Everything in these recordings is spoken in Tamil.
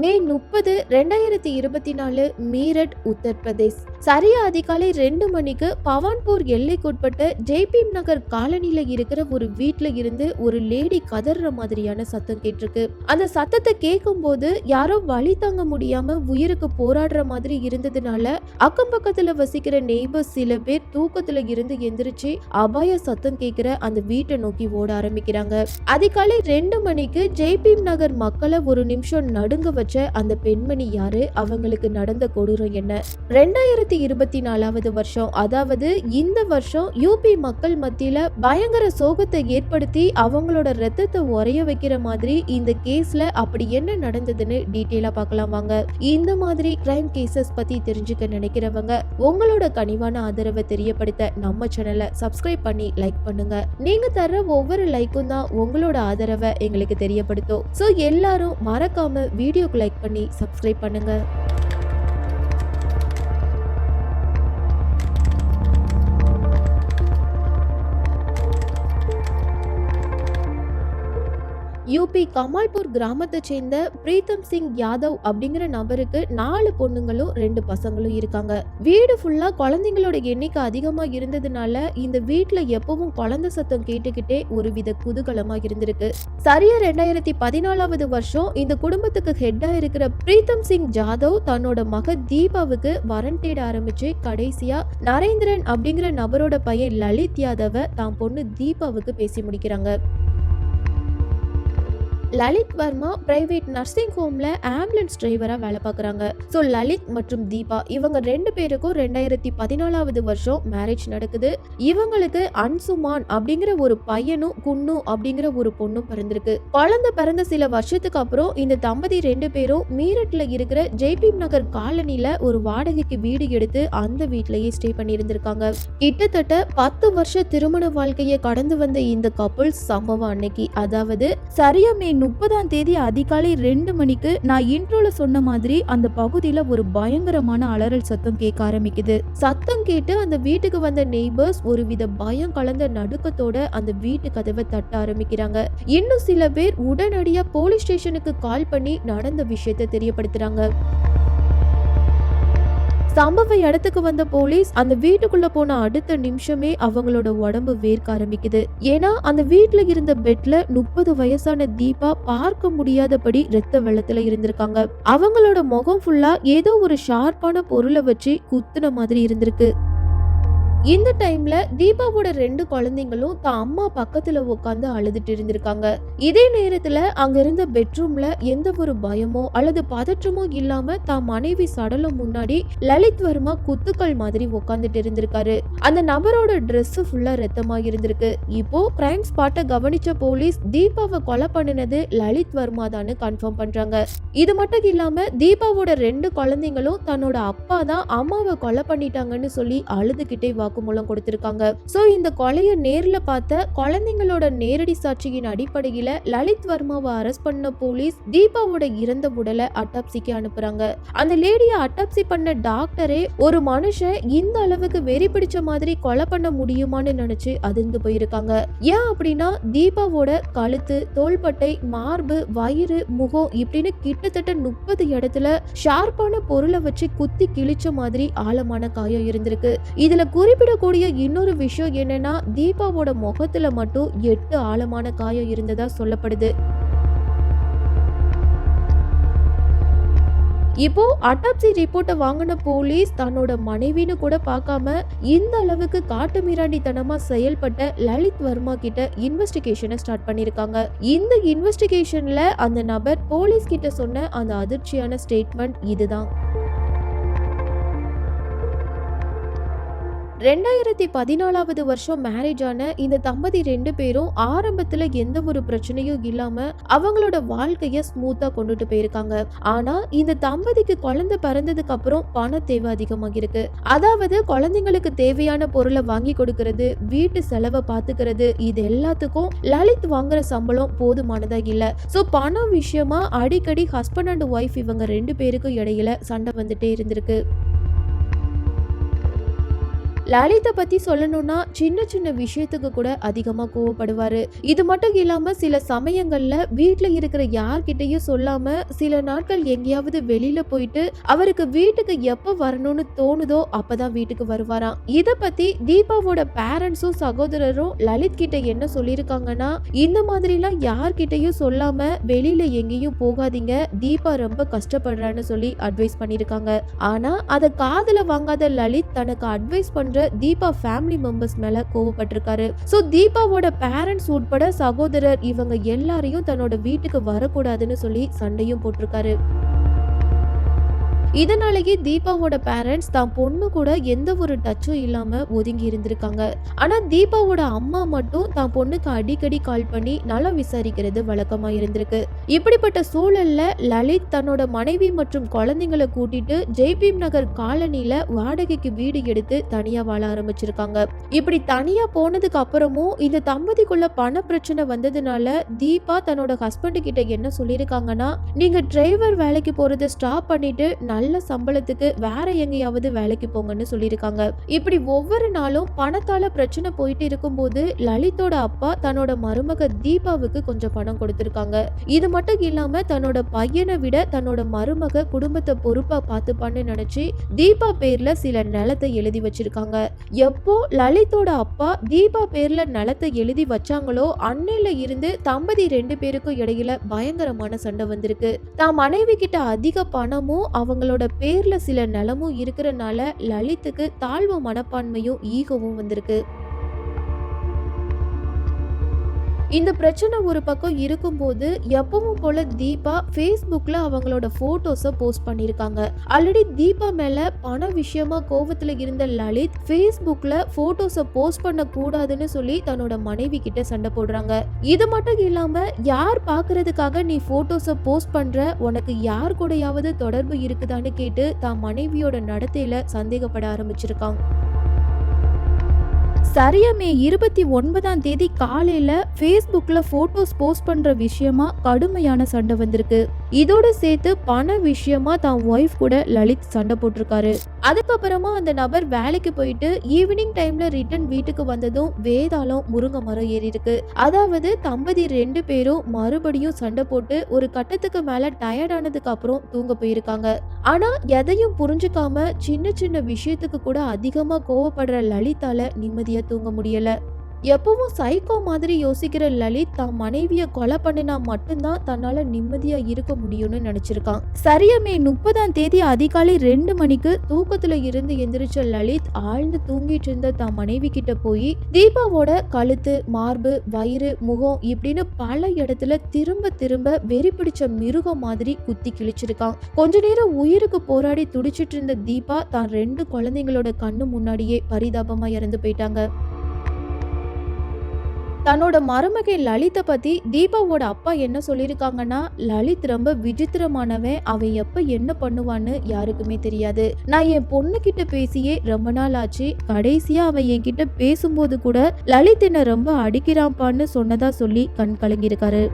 மே முப்பது ரெண்டாயிரத்தி இருபத்தி நாலு மீரட் உத்தரப்பிரதேஷ். சரியா அதிகாலை ரெண்டு மணிக்கு பவான்பூர் எல்லைக்குட்பட்ட ஜெய்பீம் நகர் காலனில இருக்கிற ஒரு வீட்டுல இருந்து ஒரு லேடி கதற மாதிரியான சத்தம் கேட்டிருக்கு. அந்த சத்தத்தை கேட்கும் போது யாரோ வழி தாங்க முடியாம உயிருக்கு போராடுற மாதிரி இருந்ததுனால அக்கம் பக்கத்துல வசிக்கிற நெய்பர்ஸ் சில பேர் தூக்கத்துல இருந்து எந்திரிச்சு அபாய சத்தம் கேட்கிற அந்த வீட்டை நோக்கி ஓட ஆரம்பிக்கிறாங்க. அதிகாலை ரெண்டு மணிக்கு ஜெய்பீம் நகர் மக்களை ஒரு நிமிஷம் நடுங்க வச்ச அந்த பெண்மணி யாரு? அவங்களுக்கு நடந்த கொடூரம் என்ன? ரெண்டாயிரத்தி இருபத்தி நாலாவது வருஷம் அதாவது இந்த வருஷம் யூபி மக்கள் மத்தியில பயங்கர சோகத்தை ஏற்படுத்தி அவங்களோட ரத்தத்தை உரைய வைக்கிற மாதிரி இந்த கேஸ்ல அப்படி என்ன நடந்ததுன்னு டீட்டெயிலா பார்க்கலாம் வாங்க. இந்த மாதிரி கிரைம் கேசஸ் பத்தி தெரிஞ்சுக்க நினைக்கிறவங்க உங்களோட கனிவான ஆதரவை தெரியப்படுத்த நம்ம சேனலை சப்ஸ்கிரைப் பண்ணி லைக் பண்ணுங்க. நீங்க தர்ற ஒவ்வொரு லைக்கும் தான் உங்களோட ஆதரவை எங்களுக்கு தெரியப்படுத்தும். ஸோ எல்லாரும் மறக்காம வீடியோ வீடியோக்கு லைக் பண்ணி சப்ஸ்கிரைப் பண்ணுங்கள் யூபி கமால்பூர் கிராமத்தை சேர்ந்த பிரீத்தம் சிங் யாதவ் அப்படிங்கிற நபருக்கு நாலு பொண்ணுங்களும் ரெண்டு பசங்களும் இருக்காங்க. வீடு ஃபுல்லா குழந்தைங்களோட எண்ணிக்கை அதிகமா இருந்ததுனால இந்த வீட்டுல எப்பவும் குழந்தை சத்தம் கேட்டுக்கிட்டே ஒரு வித குதூகலமா இருந்திருக்கு. சரியா ரெண்டாயிரத்தி பதினாலாவது வருஷம் இந்த குடும்பத்துக்கு ஹெட்டா இருக்கிற பிரீத்தம் சிங் ஜாதவ் தன்னோட மக தீபாவுக்கு வரன் தேட ஆரம்பிச்சு கடைசியா நரேந்திரன் அப்படிங்கிற நபரோட பையன் லலித் யாதவ தான் பொண்ணு தீபாவுக்கு பேசி முடிக்கிறாங்க. லலித் வர்மா பிரைவேட் நர்சிங் ஹோம்ல ஆம்புலன்ஸ் டிரைவரா வேலை பார்க்குறாங்க. ஸோ லலித் மற்றும் தீபா இவங்க ரெண்டு பேருக்கும் ரெண்டாயிரத்தி பதினாலாவது வருஷம் மேரேஜ் நடக்குது. இவங்களுக்கு அன்சுமான் அப்படிங்கிற ஒரு பையனும் குன்னு அப்படிங்கிற ஒரு பொண்ணும் பிறந்திருக்கு. குழந்தை பிறந்த சில வருஷத்துக்கு அப்புறம் இந்த தம்பதி ரெண்டு பேரும் மீரட்ல இருக்கிற ஜெய்பீம் நகர் காலனில ஒரு வாடகைக்கு வீடு எடுத்து அந்த வீட்லயே ஸ்டே பண்ணியிருந்திருக்காங்க. கிட்டத்தட்ட பத்து வருஷ திருமண வாழ்க்கையை கடந்து வந்த இந்த கப்புள் சம்பவம் அன்னைக்கு. அதாவது சரியா மீன் முப்பதாம் தேதி அதிகாலை ரெண்டு மணிக்கு நான் இன்ட்ரோல சொன்ன மாதிரி அந்த பகுதியில ஒரு பயங்கரமான அலறல் சத்தம் கேட்க ஆரம்பிக்குது. சத்தம் கேட்டு அந்த வீட்டுக்கு வந்த நெய்பர்ஸ் ஒரு வித பயம் கலந்த நடுக்கத்தோட அந்த வீட்டு கதவை தட்ட ஆரம்பிக்கிறாங்க. இன்னும் சில பேர் உடனடியா போலீஸ் ஸ்டேஷனுக்கு கால் பண்ணி நடந்த விஷயத்தை தெரியப்படுத்துறாங்க. சம்பவ இடத்துக்கு வந்த போலீஸ் அந்த வீட்டுக்குள்ள போன அடுத்த நிமிஷமே அவங்களோட உடம்பு வேர்க்க ஆரம்பிக்குது. ஏன்னா அந்த வீட்டுல இருந்த பெட்ல முப்பது வயசான தீபா பார்க்க முடியாதபடி ரத்த வெள்ளத்துல இருந்திருக்காங்க. அவங்களோட முகம் ஃபுல்லா ஏதோ ஒரு ஷார்ப்பான பொருளை வச்சு குத்துன மாதிரி இருந்திருக்கு. இந்த டைம்ல தீபாவோட ரெண்டு குழந்தைங்களும் தான் அம்மா பக்கத்துல உட்காந்து அழுதுட்டு இருந்திருக்காங்க. இதே நேரத்துல அங்க இருந்த பெட்ரூம்ல எந்த ஒரு பயமோ அல்லது பதற்றமோ இல்லாம தான் மனைவி சடலம் முன்னாடி லலித் வர்மா குத்துக்கள் மாதிரி உட்காந்துட்டு இருந்திருக்காரு. அந்த நபரோட ட்ரெஸ் ஃபுல்லா ரத்தமா இருந்திருக்கு. இப்போ கிரைம் ஸ்பாட்டை கவனிச்ச போலீஸ் தீபாவை கொலை பண்ணினது லலித் வர்மா தான் கன்ஃபார்ம் பண்றாங்க. இது மட்டும் இல்லாம தீபாவோட ரெண்டு குழந்தைங்களும் தன்னோட அப்பா தான் அம்மாவை கொலை பண்ணிட்டாங்கன்னு சொல்லி அழுதுகிட்டே வாக்குமூலம் கொடுத்திருக்காங்க. சோ இந்த கொலையை நேர்ல பார்த்த குழந்தைங்களோட நேரடி சாட்சியின் அடிப்படையில லலித் வர்மாவை அரெஸ்ட் பண்ண போலீஸ் தீபாவோட இறந்த உடலை அட்டாப்சிக்கு அனுப்புறாங்க. அந்த லேடியை அட்டாப்சி பண்ண டாக்டரே ஒரு மனுஷன் இந்த அளவுக்கு வெறி பிடிச்ச மாதிரி கொலை பண்ண முடியுமான்னு நினைச்சு அதிர்ந்து போயிருக்காங்க. ஏன் அப்படின்னா தீபாவோட கழுத்து தோள்பட்டை மார்பு வயிறு முகம் இப்படின்னு கிட்டத்தட்ட முப்பது இடத்துல ஷார்ப்பான பொருளை வச்சு குத்தி கிழிச்ச மாதிரி ஆழமான காயம் இருந்திருக்கு. இதுல குறிப்பிட்ட குறிப்பிடக்கூடிய இன்னொரு விஷயம் என்னன்னா தீபாவோட முகத்துல மட்டும் எட்டு ஆழமான காயம் இருந்ததா சொல்லப்படுது. இப்போ அட்டாப்சி ரிப்போர்ட்டை வாங்கின போலீஸ் தன்னோட மனைவின்னு கூட பார்க்காம இந்த அளவுக்கு காட்டு மிராண்டித்தனமா செயல்பட்ட லலித் வர்மா கிட்ட இன்வெஸ்டிகேஷனை ஸ்டார்ட் பண்ணிருக்காங்க. இந்த இன்வெஸ்டிகேஷன்ல அந்த நபர் போலீஸ் கிட்ட சொன்ன அந்த அதிர்ச்சியான ஸ்டேட்மெண்ட் இதுதான். ரெண்டாயிரத்தி பதினாலாவது வருஷம் மேரேஜ் ஆன இந்த தம்பதி ரெண்டு பேரும் ஆரம்பத்துல எந்த ஒரு பிரச்சனையும் இல்லாம அவங்களோட வாழ்க்கைய ஸ்மூத்தா கொண்டுட்டு போயிருக்காங்க. ஆனா இந்த தம்பதிக்கு குழந்தை பிறந்ததுக்கு அப்புறம் பண தேவை அதிகமாக இருக்கு அதாவது குழந்தைங்களுக்கு தேவையான பொருளை வாங்கி கொடுக்கறது வீட்டு செலவை பாத்துக்கிறது இது எல்லாத்துக்கும் லலித் வாங்குற சம்பளம் போதுமானதா இல்ல. சோ பணம் விஷயமா அடிக்கடி ஹஸ்பண்ட் அண்ட் ஒய்ஃப் இவங்க ரெண்டு பேருக்கும் இடையில சண்டை வந்துட்டே இருந்திருக்கு. லலித்தை பத்தி சொல்லணும்னா சின்ன சின்ன விஷயத்துக்கு கூட அதிகமா கோவப்படுவாரு. இது மட்டும் இல்லாம சில சமயங்கள்ல வீட்டுல இருக்கிற யார்கிட்டயும் சொல்லாம சில நாட்கள் எங்கேயாவது வெளியில போயிட்டு அவருக்கு வீட்டுக்கு எப்ப வரணும்னு தோணுதோ அப்பதான் வீட்டுக்கு வருவாராம். இத பத்தி தீபாவோட பேரண்ட்ஸும் சகோதரரும் லலித் கிட்ட என்ன சொல்லியிருக்காங்கன்னா இந்த மாதிரிலாம் யார்கிட்டயும் சொல்லாம வெளியில எங்கேயும் போகாதீங்க. தீபா ரொம்ப கஷ்டப்படுறான்னு சொல்லி அட்வைஸ் பண்ணியிருக்காங்க. ஆனா அதை காதல வாங்காத லலித் தனக்கு அட்வைஸ் பண்ண பண்ற தீபா ஃபேமிலி மெம்பர்ஸ் மேல கோவப்பட்டிருக்காரு. ஸோ தீபாவோட பேரண்ட்ஸ் உட்பட சகோதரர் இவங்க எல்லாரையும் தன்னோட வீட்டுக்கு வரக்கூடாதுன்னு சொல்லி சண்டையும் போட்டிருக்காரு. இதனாலேயே தீபாவோட பேரண்ட்ஸ் தான் பொண்ணு கூட எந்த ஒரு டச்சும் இல்லாம ஒதுங்கி இருந்திருக்காங்க. ஆனா தீபாவோட அம்மா மட்டும் தான் பொண்ணுக்கு அடிக்கடி கால் பண்ணி நலம் விசாரிக்கிறது வழக்கமா இருந்திருக்கு. இப்படிப்பட்ட சூழல்ல லலித் தன்னோட மனைவி மற்றும் குழந்தைங்களை கூட்டிட்டு ஜெய்பீம் நகர் காலனில வாடகைக்கு வீடு எடுத்து தனியா வாழ ஆரம்பிச்சிருக்காங்க. இப்படி தனியா போனதுக்கு அப்புறமும் இந்த தம்பதிக்குள்ள பண பிரச்சனை வந்ததுனால தீபா தன்னோட ஹஸ்பண்ட் கிட்ட என்ன சொல்லியிருக்காங்கன்னா நீங்க டிரைவர் வேலைக்கு போறதை ஸ்டாப் பண்ணிட்டு நல்ல நல்ல சம்பளத்துக்கு வேற எங்கேயாவது வேலைக்கு போங்கன்னு சொல்லியிருக்காங்க. இப்படி ஒவ்வொரு நாளும் பணத்தால பிரச்சனை போயிட்டு இருக்கும்போது லலிதோட அப்பா தன்னோட மருமக தீபாவுக்கு கொஞ்சம் பணம் கொடுத்திருக்காங்க. இது மட்டும் இல்லாம தன்னோட பையனை விட தன்னோட மருமக குடும்பத்தை பொறுப்பா பார்த்துப்பான்னு நினைச்சு தீபா பேர்ல சில நிலத்தை எழுதி வச்சிருக்காங்க. எப்போ லலிதோட அப்பா தீபா பேர்ல நிலத்தை எழுதி வச்சாங்களோ அன்னையில இருந்து தம்பதி ரெண்டு பேருக்கும் இடையில பயங்கரமான சண்டை வந்திருக்கு. தான் மனைவி கிட்ட அதிக பணமும் அவங்களோட பேர்ல சில நிலமும் இருக்கிறனால லலித்துக்கு தாழ்வு மனப்பான்மையும் ஈகவும் வந்திருக்கு. இந்த பிரச்சனை ஒரு பக்கம் இருக்கும்போது எப்பவும் போல தீபா ஃபேஸ்புக்கில் அவங்களோட ஃபோட்டோஸை போஸ்ட் பண்ணியிருக்காங்க. ஆல்ரெடி தீபா மேலே பண விஷயமா கோவத்தில் இருந்த லலித் ஃபேஸ்புக்கில் ஃபோட்டோஸை போஸ்ட் பண்ணக்கூடாதுன்னு சொல்லி தன்னோட மனைவி கிட்ட சண்டை போடுறாங்க. இது மட்டும் இல்லாமல் யார் பார்க்கறதுக்காக நீ ஃபோட்டோஸை போஸ்ட் பண்ணுற உனக்கு யார் கூடயாவது தொடர்பு இருக்குதான்னு கேட்டு தான் மனைவியோட நடத்தையில் சந்தேகப்பட ஆரம்பிச்சிருக்கான் சரியா மே இருபத்தி ஒன்பதாம் தேதி காலையில ஃபேஸ்புக்கில் ஃபோட்டோஸ் போஸ்ட் பண்ணுற விஷயமா கடுமையான சண்டை வந்திருக்கு. இதோட சேர்த்து பண விஷயமா தான் ஒய்ஃப் கூட லலித் சண்டை போட்டிருக்காரு. அதுக்கப்புறமா அந்த நபர் வேலைக்கு போயிட்டு ஈவினிங் டைம்ல ரிட்டர்ன் வீட்டுக்கு வந்ததும் வேதாளம் முருங்கை மரம் ஏறி இருக்கு. அதாவது தம்பதி ரெண்டு பேரும் மறுபடியும் சண்டை போட்டு ஒரு கட்டத்துக்கு மேல டயர்டானதுக்கு அப்புறம் தூங்க போயிருக்காங்க. ஆனா எதையும் புரிஞ்சுக்காம சின்ன சின்ன விஷயத்துக்கு கூட அதிகமா கோவப்படுற லலிதால நிம்மதியா தூங்க முடியல. எப்பவும் சைக்கோ மாதிரி யோசிக்கிற லலித் தான் மனைவியை கொலை பண்ணினா மட்டும்தான் தன்னால நிம்மதியா இருக்க முடியும்னு நினைச்சிருக்கான் சரியா மே முப்பதாம் தேதி அதிகாலை ரெண்டு மணிக்கு தூக்கத்துல இருந்து எந்திரிச்ச லலித் ஆழ்ந்து தூங்கிட்டு இருந்த தான் மனைவி கிட்ட போய் தீபாவோட கழுத்து மார்பு வயிறு முகம் இப்படின்னு பல இடத்துல திரும்ப திரும்ப வெறி பிடிச்ச மிருகம் மாதிரி குத்தி கிழிச்சிருக்கான் கொஞ்ச நேரம் உயிருக்கு போராடி துடிச்சிட்டு இருந்த தீபா தான் ரெண்டு குழந்தைங்களோட கண்ணு முன்னாடியே பரிதாபமா இறந்து போயிட்டாங்க. தன்னோட மருமகை லலித்தை பத்தி தீபாவோட அப்பா என்ன சொல்லியிருக்காங்கன்னா லலித் ரொம்ப விசித்திரமானவன் அவன் எப்ப என்ன பண்ணுவான்னு யாருக்குமே தெரியாது. நான் என் பொண்ணு கிட்ட பேசியே ரொம்ப நாள் ஆச்சு. கடைசியா அவன் என்கிட்ட பேசும்போது கூட லலித் என்ன ரொம்ப அடிக்கிறான்ப்பான்னு சொன்னதா சொல்லி கண் கலங்கியிருக்காரு.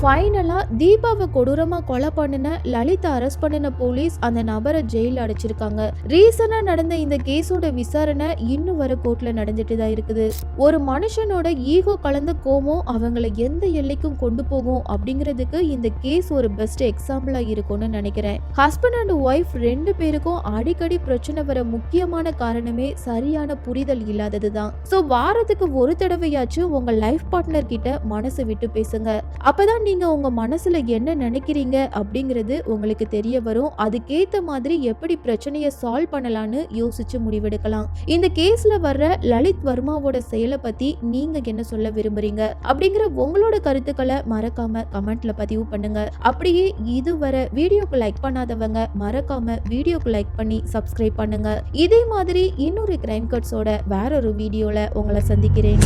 ஃபைனலாக தீபாவை கொடூரமாக கொலை பண்ணின லலிதா அரெஸ்ட் பண்ணின போலீஸ் அந்த நபரை ஜெயிலில் அடைச்சிருக்காங்க. ரீசனாக நடந்த இந்த கேஸோட விசாரணை இன்னும் வர கோர்ட்டில் நடந்துட்டு தான் இருக்குது. ஒரு மனுஷனோட ஈகோ கலந்த கோமம் அவங்கள எந்த எல்லைக்கும் கொண்டு போகும் அப்படிங்கிறதுக்கு இந்த கேஸ் ஒரு பெஸ்ட் எக்ஸாம்பிளாக இருக்கும்னு நினைக்கிறேன். ஹஸ்பண்ட் அண்ட் ஒய்ஃப் ரெண்டு பேருக்கும் அடிக்கடி பிரச்சனை வர முக்கியமான காரணமே சரியான புரிதல் இல்லாதது தான். ஸோ வாரத்துக்கு ஒரு தடவையாச்சும் உங்கள் லைஃப் பார்ட்னர் கிட்ட மனசு விட்டு பேசுங்க. அப்பதான் நீங்கள் உங்கள் மனசில் என்ன நினைக்கிறீங்க அப்படிங்கிறது உங்களுக்கு தெரிய வரும். அதுக்கேற்ற மாதிரி எப்படி பிரச்சனையை சால்வ் பண்ணலான்னு யோசிச்சு முடிவெடுக்கலாம். இந்த கேஸில் வர்ற லலித் வர்மாவோட செயலை பற்றி நீங்கள் என்ன சொல்ல விரும்புறீங்க? அப்படிங்கிற உங்களோட கருத்துக்களை மறக்காம கமெண்ட்ல பதிவு பண்ணுங்க. அப்படியே இதுவரை வீடியோக்கு லைக் பண்ணாதவங்க மறக்காம வீடியோக்கு லைக் பண்ணி சப்ஸ்கிரைப் பண்ணுங்க. இதே மாதிரி இன்னொரு கிரைம் கட்ஸோட வேற ஒரு வீடியோல உங்களை சந்திக்கிறேன்.